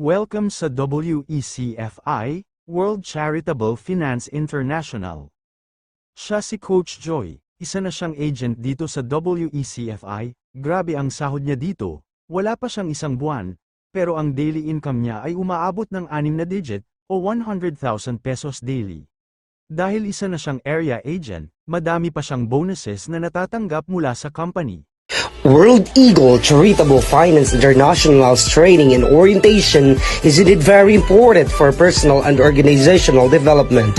Welcome sa WECFI, World Charitable Finance International. Siya si Coach Joy, isa na siyang agent dito sa WECFI, grabe ang sahod niya dito, wala pa siyang isang buwan, pero ang daily income niya ay umaabot ng 6 na digit, o 100,000 pesos daily. Dahil isa na siyang area agent, madami pa siyang bonuses na natatanggap mula sa company. World Eagle Charitable Finance International's training and orientation is indeed very important for personal and organizational development.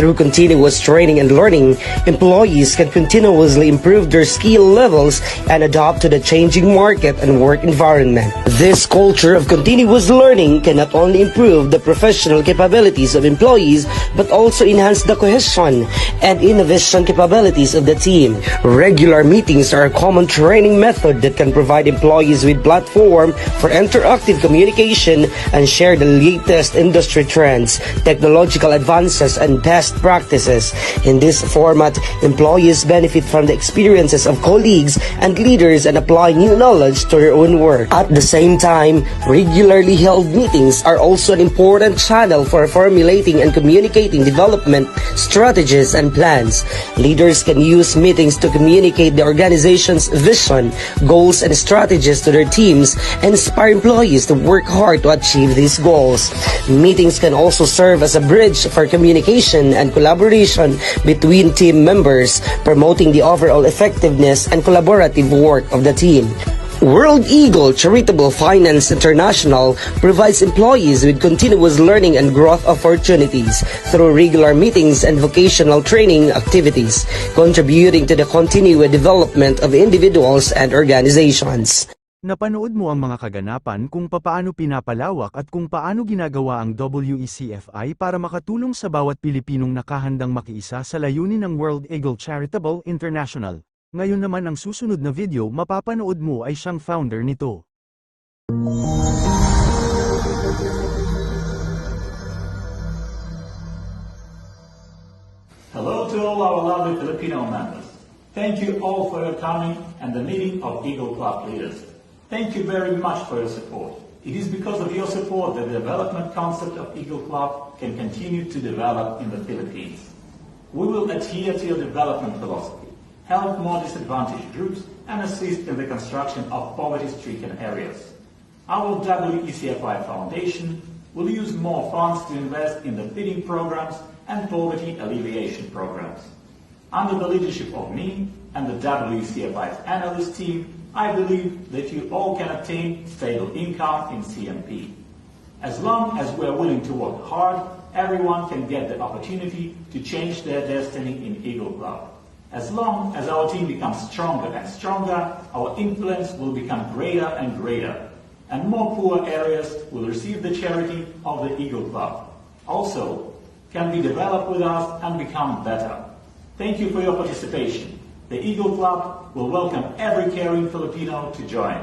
Through continuous training and learning, employees can continuously improve their skill levels and adapt to the changing market and work environment. This culture of continuous learning can not only improve the professional capabilities of employees but also enhance the cohesion and innovation capabilities of the team. Regular meetings are a common training method that can provide employees with platform for interactive communication and share the latest industry trends, technological advances, and best practices. In this format, employees benefit from the experiences of colleagues and leaders and apply new knowledge to their own work. At the same time, regularly held meetings are also an important channel for formulating and communicating development strategies and plans. Leaders can use meetings to communicate the organization's vision, goals, and strategies to their teams and inspire employees to work hard to achieve these goals. Meetings can also serve as a bridge for communication and collaboration between team members, promoting the overall effectiveness and collaborative work of the team. World Eagle Charitable Finance International provides employees with continuous learning and growth opportunities through regular meetings and vocational training activities, contributing to the continued development of individuals and organizations. Napanood mo ang mga kaganapan kung papaano pinapalawak at kung paano ginagawa ang WECFI para makatulong sa bawat Pilipinong nakahandang makiisa sa layunin ng World Eagle Charitable International. Ngayon naman ang susunod na video mapapanood mo ay siyang founder nito. Hello to all our lovely Filipino members. Thank you all for your coming and the meeting of Eagle Club leaders. Thank you very much for your support. It is because of your support that the development concept of Eagle Club can continue to develop in the Philippines. We will adhere to your development philosophy, help more disadvantaged groups, and assist in the construction of poverty-stricken areas. Our WECFI Foundation will use more funds to invest in the feeding programs and poverty alleviation programs. Under the leadership of me and the WCFI's analyst team, I believe that you all can attain stable income in CMP. As long as we are willing to work hard, everyone can get the opportunity to change their destiny in Eagle Club. As long as our team becomes stronger and stronger, our influence will become greater and greater, and more poor areas will receive the charity of the Eagle Club. Also, can be developed with us and become better. Thank you for your participation. The Eagle Club will welcome every caring Filipino to join.